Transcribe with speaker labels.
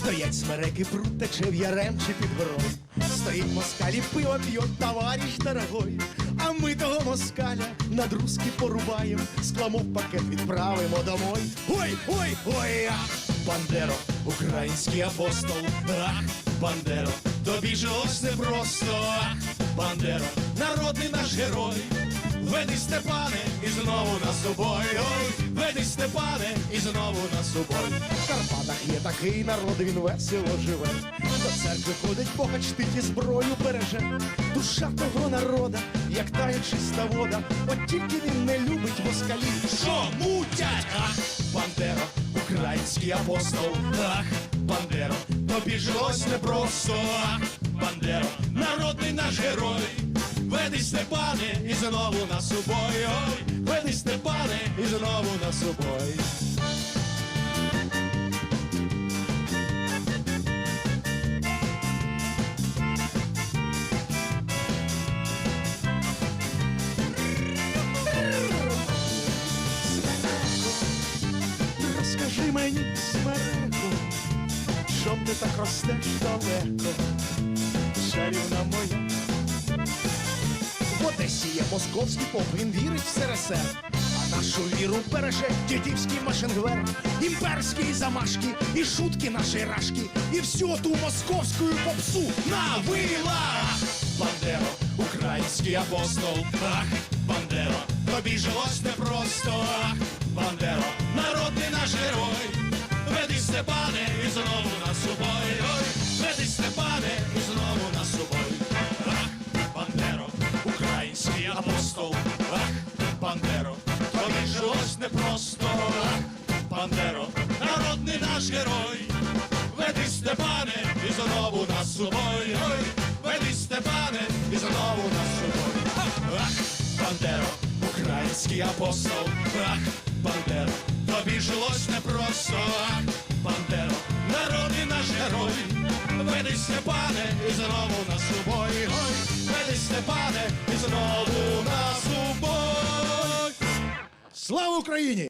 Speaker 1: Стоять смереки, пруд тече в яремче під горою. Стоїть москалі, пиво п'ють, товариш дорогой. А ми того москаля над руски порубаєм, скламов пакет відправимо домой. Ой, ой, ой, ах, Бандеро, український апостол, ах, Бандеро, тобі жилось непросто, ах, Бандеро, народний наш герой. Веди Степане і знову на собою. Ой, веди Степане і знову на собою. Є такий народ, він весело живе. До церкви ходить, Бога чтить і зброю береже. Душа того народа, як тає чиста вода. От тільки він не любить москалів. Що мутять? Ах, Бандеро, український апостол. Ах, Бандеро, тобі жилось непросто. Ах, Бандеро, народний наш герой. Веди Степане і знову на собою. Веди Степане і знову на собою. Мені, смереко, чом ти так ростеш далеко, чарівна моя. В Одесі є московський поп, він вірить в СРСР. А нашу віру береже дідівський машингвер, імперські замашки, і шутки наші рашки, і всю ту московську попсу на вилах. Бандеро, український апостол, ах, Бандеро, тобі жилось непросто, жилось непросто. Ах, Бандеро, народний наш герой. Веди Степане і знову на собою. Ой, веди Степане і знову на собою. Ах, Бандеро, український апостол. Ах, Бандеро, тобі жилось непросто. Ах, Бандеро, народний наш герой. Веди Степане і знову на собою. Ой, веди Степане і знову Слава Україні!